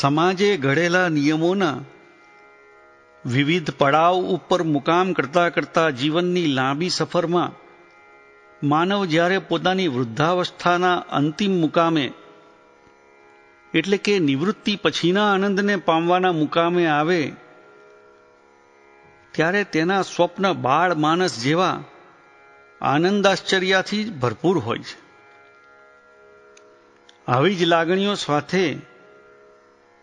સમાજે ઘડેલા નિયમોના વિવિધ પડાવ ઉપર મુકામ કરતા કરતા જીવનની લાંબી સફરમાં માનવ જ્યારે પોતાની વૃદ્ધાવસ્થાના અંતિમ મુકામે, એટલે કે નિવૃત્તિ પછીના આનંદને પામવાના મુકામે આવે, ત્યારે તેના સ્વપ્ન બાળ માનસ જેવા આનંદાશ્ચર્યાથી ભરપૂર હોય છે. આવી જ લાગણીઓ સાથે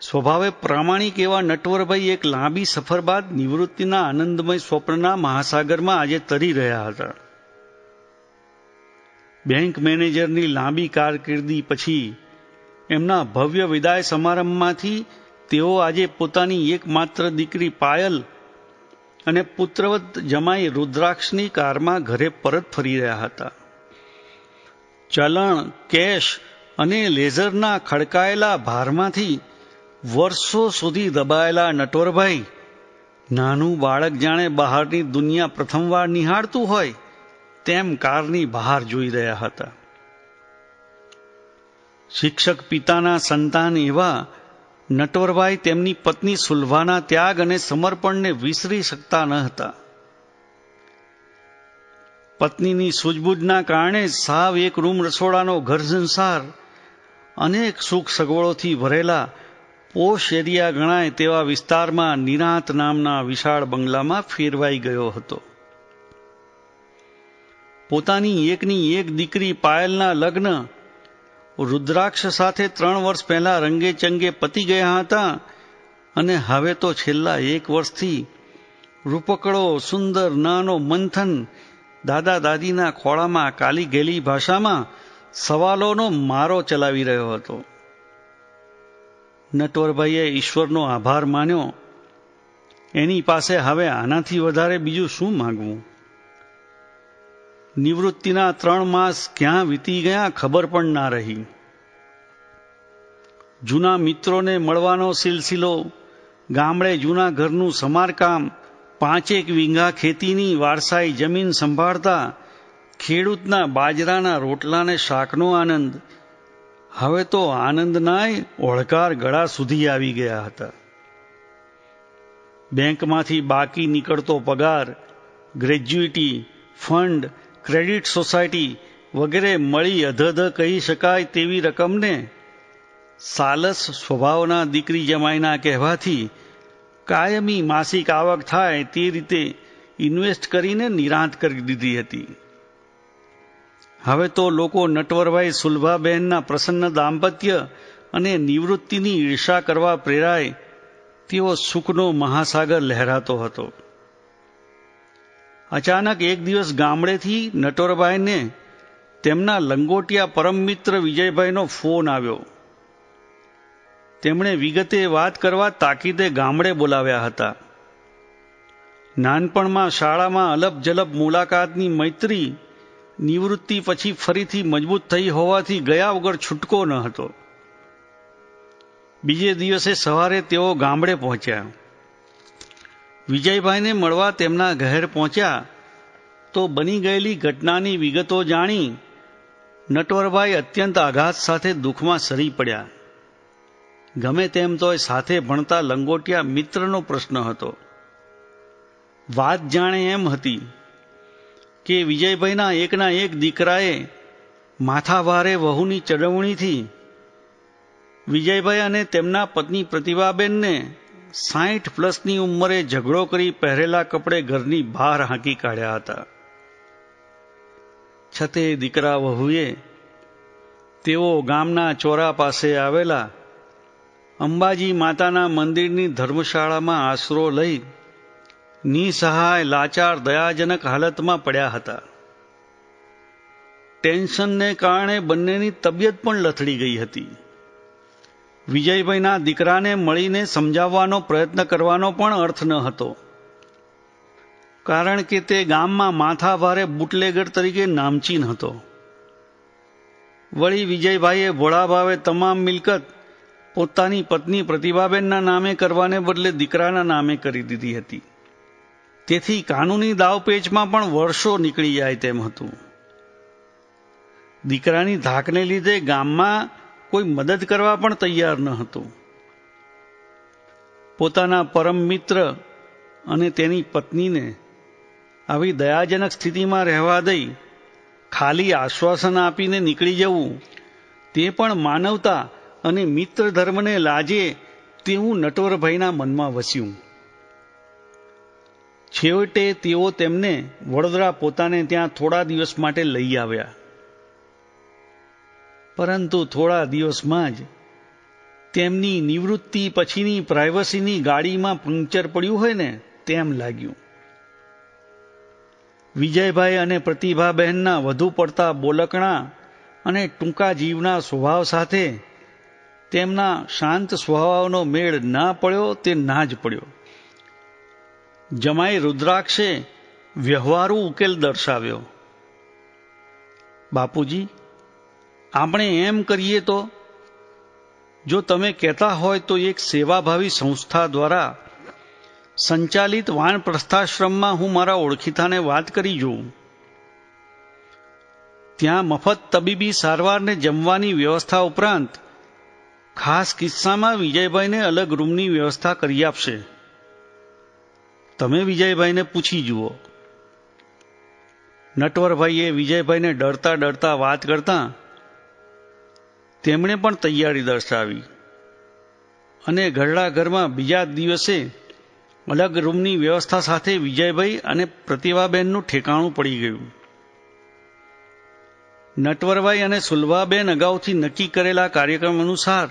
સ્વભાવે પ્રામાણિક એવા નટવરભાઈ એક લાંબી સફર બાદ નિવૃત્તિના આનંદમય સ્વપ્નના મહાસાગરમાં આજે તરી રહ્યા હતા. બેંક મેનેજરની લાંબી કારકિર્દી પછી એમના ભવ્ય વિદાય સમારંભમાંથી તેઓ આજે પોતાની એકમાત્ર દીકરી પાયલ અને પુત્રવત જમાઈ રુદ્રાક્ષની કારમાં ઘરે પરત ફરી રહ્યા હતા. ચલણ, કેશ અને લેઝરના ખડકાયેલા ભારમાંથી વર્ષો સુધી દબાયેલા નટવરભાઈ, નાનું બાળક જાણે બહારની દુનિયા પ્રથમવાર નિહાળતું હોય, તેમ કારની બહાર જોઈ રહ્યા હતા. શિક્ષક પિતાના સંતાન એવા નટવરભાઈ તેમની પત્ની સુલભાના ત્યાગ અને સમર્પણને વિસરી શકતા ન હતા. પત્નીની સૂઝબૂઝના કારણે સાવ એક રૂમ રસોડાનો ઘર સંસાર અનેક સુખ સગવડોથી ભરેલા પોશ એરિયા ગણાય તેવા વિસ્તારમાં નિરાંત નામના વિશાળ બંગલામાં ફેરવાઈ ગયો હતો. પોતાની એકની એક દીકરી પાયલના લગ્ન રુદ્રાક્ષ સાથે ત્રણ વર્ષ પહેલા રંગે ચંગે પતી ગયા હતા અને હવે તો છેલ્લા એક વર્ષથી રૂપકડો સુંદર, નાનો મંથન દાદા દાદીના ખોળામાં કાલી ગેલી ભાષામાં સવાલોનો મારો ચલાવી રહ્યો હતો. નટવરભાઈએ ઈશ્વરનો આભાર માન્યો. એની પાસે હવે આનાથી વધારે બીજું શું માગવું? નિવૃત્તિના ત્રણ માસ ક્યાં વીતી ગયા ખબર પણ ના રહી. જૂના મિત્રોને મળવાનો સિલસિલો, ગામડે જૂના ઘરનું સમારકામ, પાંચેક વીંઘા ખેતીની વારસાઈ જમીન સંભાળતા, ખેડૂતના બાજરાના રોટલાને શાકનો આનંદ હવે તો આનંદનાય ઓળકાર ગળા સુધી આવી ગયા હતા. બેંકમાંથી બાકી નીકળતો પગાર ગ્રેજ્યુઇટી ફંડ, ક્રેડિટ સોસાયટી વગેરે મળી અધધ કહી શકાય તેવી રકમને સાલસ સ્વભાવના દીકરી જમાઈના કહેવાથી કાયમી માસિક આવક થાય તે રીતે ઇન્વેસ્ટ કરીને નિરાંત કરી દીધી હતી. હવે તો લોકો નટવરભાઈ સુલભાબહેનના પ્રસન્ન દાંપત્ય અને નિવૃત્તિની ઈર્ષા કરવા પ્રેરાય તેવો સુખનો મહાસાગર લહેરાતો હતો. અચાનક એક દિવસ ગામડેથી નટવરભાઈને તેમના લંગોટિયા પરમ મિત્ર વિજયભાઈનો ફોન આવ્યો. તેમણે વિગતે વાત કરવા તાકીદે ગામડે બોલાવ્યા હતા. નાનપણમાં શાળામાં અલપ જલપ મુલાકાતની મૈત્રી નિવૃત્તિ પછી ફરીથી મજબૂત થઈ હોવાથી ગયા વગર છૂટકો ન હતો. બીજે દિવસે સવારે તેઓ ગામડે પહોંચ્યા. વિજયભાઈને મળવા તેમના ઘેર પહોંચ્યા તો બની ગયેલી ઘટનાની વિગતો જાણી નટવરભાઈ અત્યંત આઘાત સાથે દુઃખમાં સરી પડ્યા. ગમે તેમ તોય સાથે ભણતા લંગોટિયા મિત્રનો પ્રશ્ન હતો. વાત જાણે એમ હતી કે વિજયભાઈના એકના એક દીકરાએ માથાભારે વહુની ચડવણીથી વિજયભાઈ અને તેમના પત્ની પ્રતિભાબેનને સાઠ પ્લસની ઉંમરે ઝઘડો કરી પહેરેલા કપડે ઘરની બહાર હાંકી કાઢ્યા હતા. છતે દીકરા વહુએ તેઓ ગામના ચોરા પાસે આવેલા અંબાજી માતાના મંદિરની ધર્મશાળામાં આશરો લઈ નિસહાય લાચાર દયાજનક હાલતમાં પડ્યા હતા. ટેન્શનને કારણે બંનેની તબિયત પણ લથડી ગઈ હતી. વિજયભાઈના દીકરાને મળીને સમજાવવાનો પ્રયત્ન કરવાનો પણ અર્થ ન હતો. કારણ કે તે ગામમાં માથાભારે બુટલેગર તરીકે નામચીન હતો. વળી વિજયભાઈએ ભોળાભાવે તમામ મિલકત પોતાની પત્ની પ્રતિભાબેનના નામે કરવાને બદલે દીકરાના નામે કરી દીધી હતી. તેથી કાનૂની દાવપેચમાં પણ વર્ષો નીકળી જાય તેમ હતું. દીકરાની ધાકને લીધે ગામમાં કોઈ મદદ કરવા પણ તૈયાર ન હતું. પોતાના પરમ મિત્ર અને તેની પત્નીને આવી દયાજનક સ્થિતિમાં રહેવા દઈ ખાલી આશ્વાસન આપીને નીકળી જવું, તે પણ માનવતા અને મિત્ર ધર્મને લાજે તેવું નટવરભાઈના મનમાં વસ્યું. છેવટે તેઓ તેમને વડોદરા પોતાને ત્યાં થોડા દિવસ માટે લઈ આવ્યા. પરંતુ થોડા દિવસમાં જ તેમની નિવૃત્તિ પછીની પ્રાઇવસીની ગાડીમાં પંક્ચર પડ્યું હોય ને તેમ લાગ્યું. વિજયભાઈ અને પ્રતિભાબહેનના વધુ પડતા બોલકણા અને ટૂંકા જીવના સ્વભાવ સાથે તેમના શાંત સ્વભાવનો મેળ ના પડ્યો તે ના જ પડ્યો. જમાઈ રુદ્રાક્ષે વ્યવહારુ ઉકેલ દર્શાવ્યો. બાપુજી, આપણે એમ કરીએ તો? જો તમે કહેતા હોય તો એક સેવાભાવી સંસ્થા દ્વારા સંચાલિત વાનપ્રસ્થાશ્રમમાં હું મારા ઓળખીતાને વાત કરી જોઉં. ત્યાં મફત તબીબી સારવારને જમવાની વ્યવસ્થા ઉપરાંત ખાસ કિસ્સામાં વિજયભાઈને અલગ રૂમની વ્યવસ્થા કરી આપશે. તમે વિજયભાઈને પૂછી જુઓ. નટવરભાઈએ વિજયભાઈને ડરતા ડરતા વાત કરતા તેમણે પણ તૈયારી દર્શાવી અને ઘરડા ઘરમાં બીજા દિવસે અલગ રૂમની વ્યવસ્થા સાથે વિજયભાઈ અને પ્રતિભાબેનનું ઠેકાણું પડી ગયું. નટવરભાઈ અને સુલભાબેન અગાઉથી નક્કી કરેલા કાર્યક્રમ અનુસાર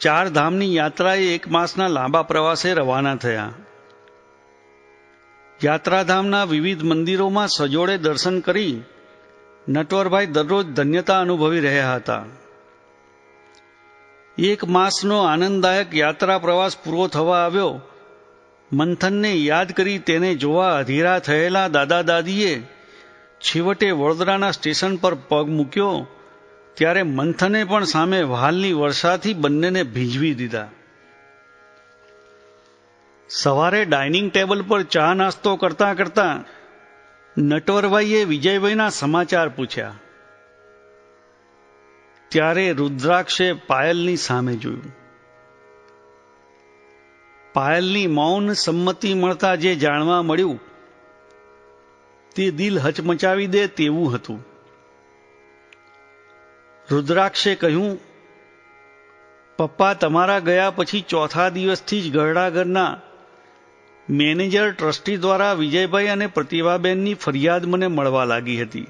ચાર ધામની યાત્રાએ એક માસના લાંબા પ્રવાસે રવાના થયા. યાત્રાધામના વિવિધ મંદિરોમાં સજોડે દર્શન કરી નટવરભાઈ દરરોજ ધન્યતા અનુભવી રહ્યા હતા. એક માસનો આનંદદાયક યાત્રા પ્રવાસ પૂરો થવા આવ્યો. મંથનને યાદ કરી તેને જોવા અધીરા થયેલા દાદા દાદીએ છેવટે વડોદરાના સ્ટેશન પર પગ મૂક્યો, ત્યારે મંથને પણ સામે વહાલની વર્ષાથી બંનેને ભીંજવી દીધા. સવારે ડાઇનિંગ ટેબલ પર ચા નાસ્તો કરતા કરતા નટવરભાઈએ વિજયભાઈના સમાચાર પૂછ્યા. ત્યારે રુદ્રાક્ષે પાયલની સામે જોયું. પાયલની મૌન સંમતિ મળતા જે જાણવા મળ્યું, તે દિલ હચમચાવી દે તેવું હતું. રુદ્રાક્ષે કહ્યું, પપ્પા, તમારા ગયા પછી ચોથા દિવસથી જ ગરડાગરના મેનેજર ટ્રસ્ટી દ્વારા વિજયભાઈ અને પ્રતિભાબેનની ફરિયાદ મને મળવા લાગી હતી.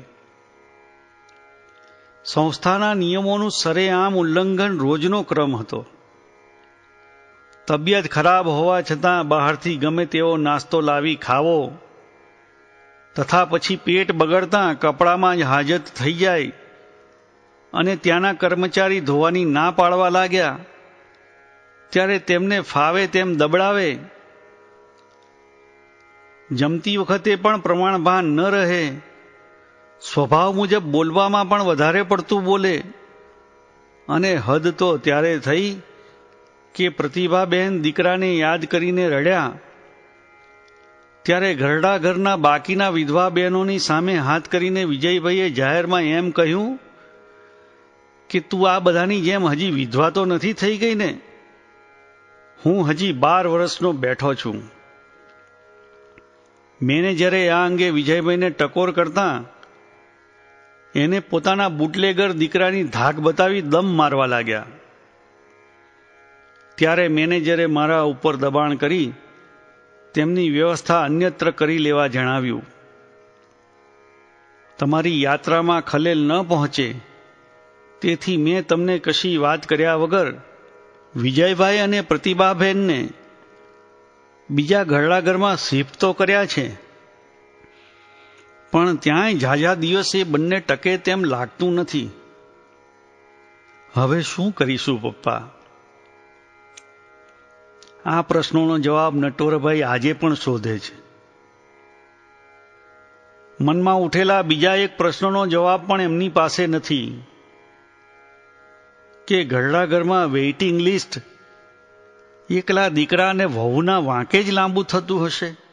સંસ્થાના નિયમોનું સરેઆમ ઉલ્લંઘન રોજનો ક્રમ હતો. તબિયત ખરાબ હોવા છતાં બહારથી ગમે તેવો નાસ્તો લાવી ખાવો, તથા પછી પેટ બગડતા કપડામાં જ હાજત થઈ જાય અને ત્યાંના કર્મચારી ધોવાની ના પાડવા લાગ્યા, ત્યારે તેમને ફાવે તેમ દબડાવે જમતી વખતે પણ પ્રમાણભાન ન રહે. સ્વભાવ મુજબ બોલવામાં પણ વધારે પડતું બોલે. અને હદ તો ત્યારે થઈ કે પ્રતિભાબેન દીકરાને યાદ કરીને રડ્યા. ત્યારે ઘરડા ઘરના બાકીના વિધવા બહેનોની સામે હાથ કરીને વિજયભાઈએ જાહેરમાં એમ કહ્યું કે તું આ બધાની જેમ હજી વિધવા તો નથી થઈ ગઈ ને? હું હજી બાર વર્ષનો બેઠો છું. મેનેજરે આ અંગે વિજયભાઈને ટકોર કરતા એને પોતાના બુટલેગર દીકરાની ધાક બતાવી દમ મારવા લાગ્યા. ત્યારે મેનેજરે મારા ઉપર દબાણ કરી તેમની વ્યવસ્થા અન્યત્ર કરી લેવા જણાવ્યું. તમારી યાત્રામાં ખલેલ ન પહોંચે. તેથી મેં તમને કશી વાત કર્યા વગર વિજયભાઈ અને પ્રતિભાબેનને બીજા ઘરડા ઘરમાં શિફ્ટ તો કર્યા છે. પણ ત્યાંય ઝાઝા દિવસે બંને ટકે તેમ લાગતું નથી. હવે શું કરીશું પપ્પા? આ પ્રશ્નોનો જવાબ નટોરભાઈ આજે પણ શોધે છે. મનમાં ઉઠેલા બીજા એક પ્રશ્નનો જવાબ પણ એમની પાસે નથી. કે ઘરડા ઘરમાં વેઇટિંગ લિસ્ટ એકલા દીકરા અને વહુના વાંકે જ લાંબુ થતું હશે?